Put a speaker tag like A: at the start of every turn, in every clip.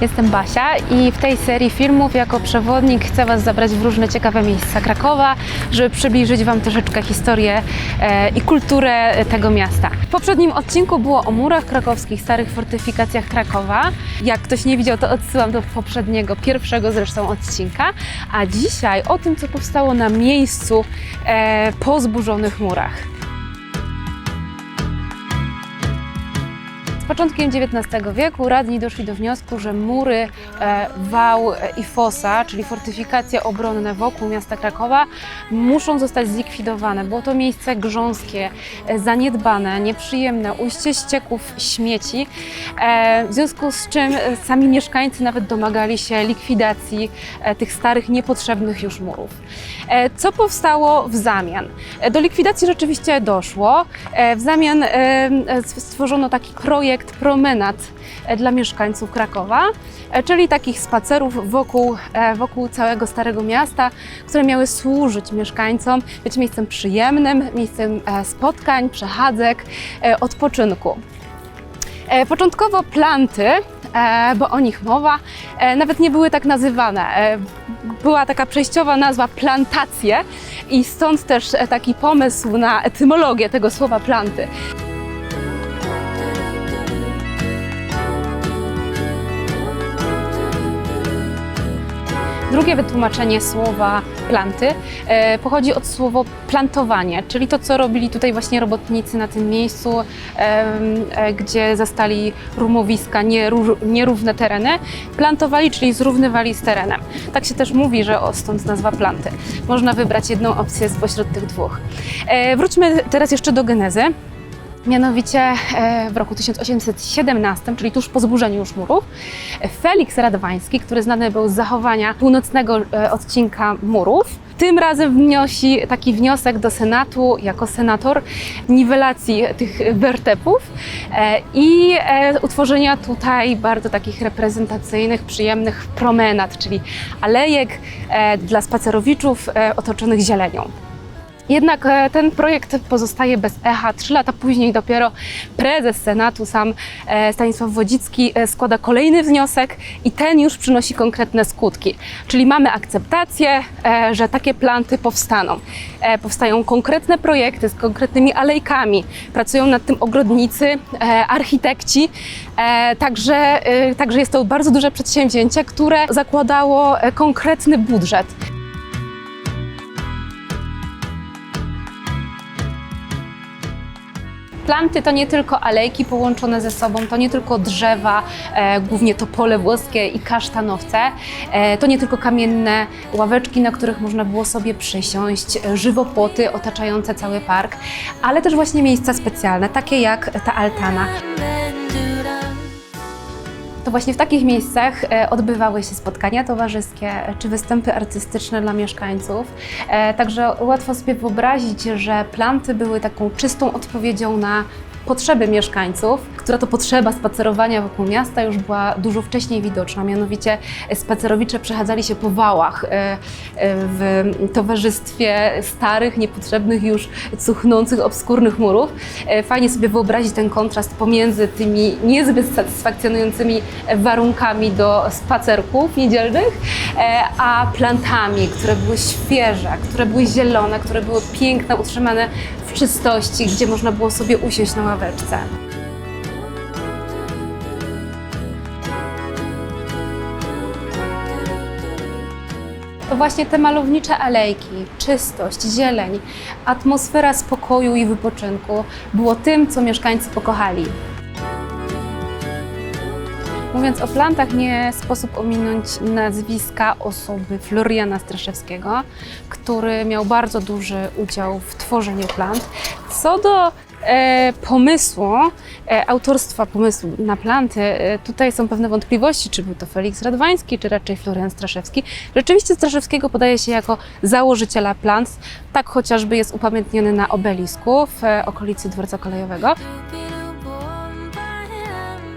A: Jestem Basia i w tej serii filmów jako przewodnik chcę Was zabrać w różne ciekawe miejsca Krakowa, żeby przybliżyć Wam troszeczkę historię e, i kulturę tego miasta. W poprzednim odcinku było o murach krakowskich, starych fortyfikacjach Krakowa. Jak ktoś nie widział, to odsyłam do poprzedniego, pierwszego zresztą odcinka. A dzisiaj o tym, co powstało na miejscu e, po zburzonych murach. Z początkiem XIX wieku radni doszli do wniosku, że mury, e, wał e, i fosa, czyli fortyfikacje obronne wokół miasta Krakowa, muszą zostać zlikwidowane. Było to miejsce grząskie, e, zaniedbane, nieprzyjemne, ujście ścieków, śmieci. W związku z czym sami mieszkańcy nawet domagali się likwidacji tych starych, niepotrzebnych już murów. Co powstało w zamian? Do likwidacji rzeczywiście doszło. W zamian stworzono taki projekt promenad e, dla mieszkańców Krakowa, e, czyli takich spacerów wokół, e, wokół całego Starego Miasta, które miały służyć mieszkańcom, być miejscem przyjemnym, miejscem spotkań, przechadzek, odpoczynku. Początkowo planty, bo o nich mowa, nawet nie były tak nazywane. Była taka przejściowa nazwa plantacje i stąd też taki pomysł na etymologię tego słowa planty. Drugie wytłumaczenie słowa planty e, pochodzi od słowa plantowanie, czyli to, co robili tutaj właśnie robotnicy na tym miejscu, e, gdzie zastali rumowiska, nieró- nierówne tereny. Plantowali, czyli zrównywali z terenem. Tak się też mówi, że stąd nazwa planty. Można wybrać jedną opcję spośród tych dwóch. E, Wróćmy teraz jeszcze do genezy. Mianowicie e, w roku 1817, czyli tuż po zburzeniu już murów, Felix Radwański, który znany był z zachowania północnego e, odcinka murów, tym razem wnosi taki wniosek do Senatu jako senator niwelacji tych wertepów e, i utworzenia tutaj bardzo takich reprezentacyjnych, przyjemnych promenad, czyli alejek dla spacerowiczów otoczonych zielenią. Jednak e, ten projekt pozostaje bez echa. Trzy lata później dopiero prezes Senatu, sam e, Stanisław Wodzicki, e, składa kolejny wniosek i ten już przynosi konkretne skutki. Czyli mamy akceptację, że takie planty powstaną. Powstają konkretne projekty z konkretnymi alejkami. Pracują nad tym ogrodnicy, architekci. Także, także jest to bardzo duże przedsięwzięcie, które zakładało konkretny budżet. Planty to nie tylko alejki połączone ze sobą, to nie tylko drzewa, e, głównie topole włoskie i kasztanowce, e, to nie tylko kamienne ławeczki, na których można było sobie przysiąść, e, żywopłoty otaczające cały park, ale też właśnie miejsca specjalne, takie jak ta altana. To właśnie w takich miejscach e, odbywały się spotkania towarzyskie czy występy artystyczne dla mieszkańców. E, Także łatwo sobie wyobrazić, że planty były taką czystą odpowiedzią na potrzeby mieszkańców, która to potrzeba spacerowania wokół miasta już była dużo wcześniej widoczna. Mianowicie e, spacerowicze przechadzali się po wałach e, e, w towarzystwie starych, niepotrzebnych już, cuchnących, obskurnych murów. Fajnie sobie wyobrazić ten kontrast pomiędzy tymi niezbyt satysfakcjonującymi warunkami do spacerków niedzielnych, a plantami, które były świeże, które były zielone, które były piękne, utrzymane czystości, gdzie można było sobie usiąść na ławeczce. To właśnie te malownicze alejki, czystość, zieleń, atmosfera spokoju i wypoczynku było tym, co mieszkańcy pokochali. Mówiąc o plantach, nie sposób ominąć nazwiska osoby Floriana Straszewskiego, który miał bardzo duży udział w tworzeniu plant. Co do e, pomysłu, e, autorstwa pomysłu na planty, e, tutaj są pewne wątpliwości, czy był to Felix Radwański, czy raczej Florian Straszewski. Rzeczywiście Straszewskiego podaje się jako założyciela plant, tak chociażby jest upamiętniony na obelisku w e, okolicy dworca kolejowego.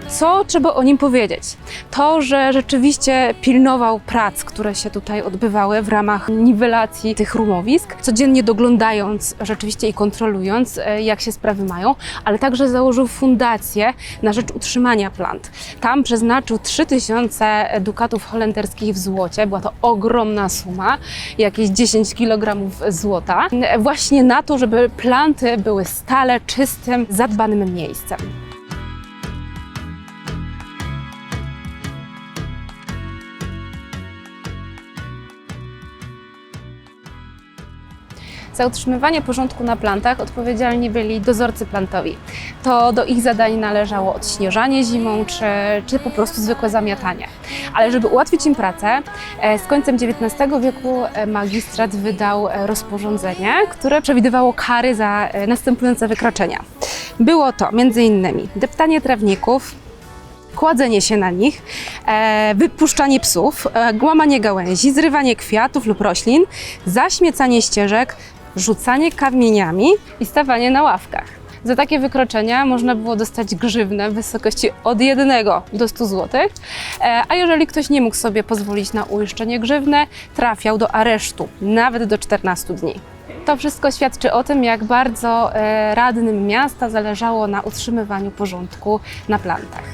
A: Co trzeba o nim powiedzieć? To, że rzeczywiście pilnował prac, które się tutaj odbywały w ramach niwelacji tych rumowisk, codziennie doglądając rzeczywiście i kontrolując, e, jak się sprawy mają, ale także założył fundację na rzecz utrzymania plant. Tam przeznaczył 3000 dukatów holenderskich w złocie, była to ogromna suma, jakieś 10 kg złota, e, właśnie na to, żeby planty były stale czystym, zadbanym miejscem. Za utrzymywanie porządku na plantach odpowiedzialni byli dozorcy plantowi. To do ich zadań należało odśnieżanie zimą, czy, czy po prostu zwykłe zamiatanie. Ale żeby ułatwić im pracę, e, z końcem XIX wieku e, magistrat wydał e, rozporządzenie, które przewidywało kary za następujące wykroczenia. Było to m.in. deptanie trawników, kładzenie się na nich, wypuszczanie psów, e, gałęzi, zrywanie kwiatów lub roślin, zaśmiecanie ścieżek, rzucanie kamieniami i stawanie na ławkach. Za takie wykroczenia można było dostać grzywnę w wysokości od 1 do 100 zł, e, a jeżeli ktoś nie mógł sobie pozwolić na uiszczenie grzywny, trafiał do aresztu nawet do 14 dni. To wszystko świadczy o tym, jak bardzo e, radnym miasta zależało na utrzymywaniu porządku na plantach.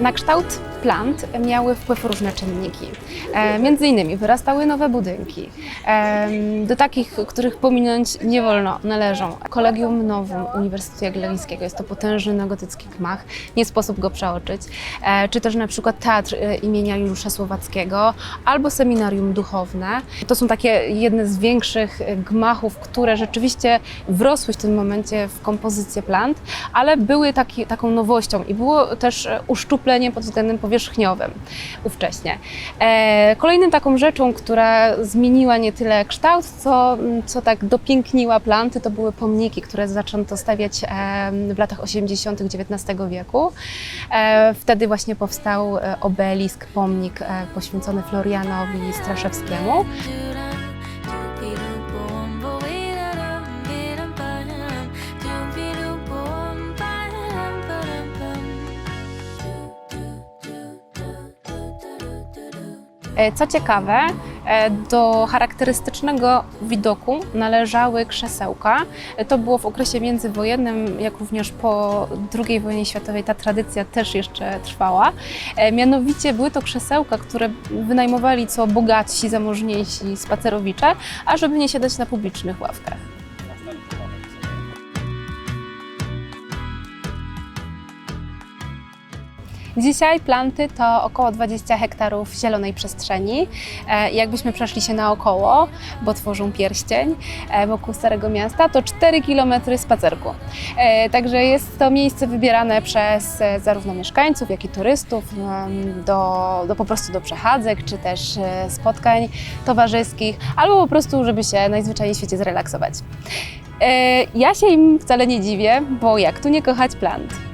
A: Na kształt plant miały wpływ różne czynniki. E, między innymi wyrastały nowe budynki. E, do takich, których pominąć nie wolno, należą Kolegium Nowum Uniwersytetu Jagiellońskiego. Jest to potężny neogotycki gmach, nie sposób go przeoczyć. E, czy też na przykład Teatr e, imienia Juliusza Słowackiego albo Seminarium Duchowne. To są takie jedne z większych e, gmachów, które rzeczywiście wrosły w tym momencie w kompozycję plant, ale były taki, taką nowością i było też e, uszczuplenie pod względem powierzchniowym ówcześnie. E, kolejną taką rzeczą, która zmieniła nie tyle kształt, co, co tak dopiękniła planty, to były pomniki, które zaczęto stawiać e, w latach 80. XIX wieku. E, wtedy właśnie powstał obelisk, pomnik poświęcony Florianowi Straszewskiemu. Co ciekawe, e, do charakterystycznego widoku należały krzesełka. E, To było w okresie międzywojennym, jak również po II wojnie światowej ta tradycja też jeszcze trwała. E, Mianowicie były to krzesełka, które wynajmowali co bogatsi, zamożniejsi spacerowicze, ażeby nie siadać na publicznych ławkach. Dzisiaj planty to około 20 hektarów zielonej przestrzeni. E, Jakbyśmy przeszli się naokoło, bo tworzą pierścień e, wokół Starego Miasta, to 4 km spacerku. E, Także jest to miejsce wybierane przez zarówno mieszkańców, jak i turystów do, do po prostu do przechadzek, czy też spotkań towarzyskich, albo po prostu, żeby się najzwyczajniej w świecie zrelaksować. Ja się im wcale nie dziwię, bo jak tu nie kochać plant?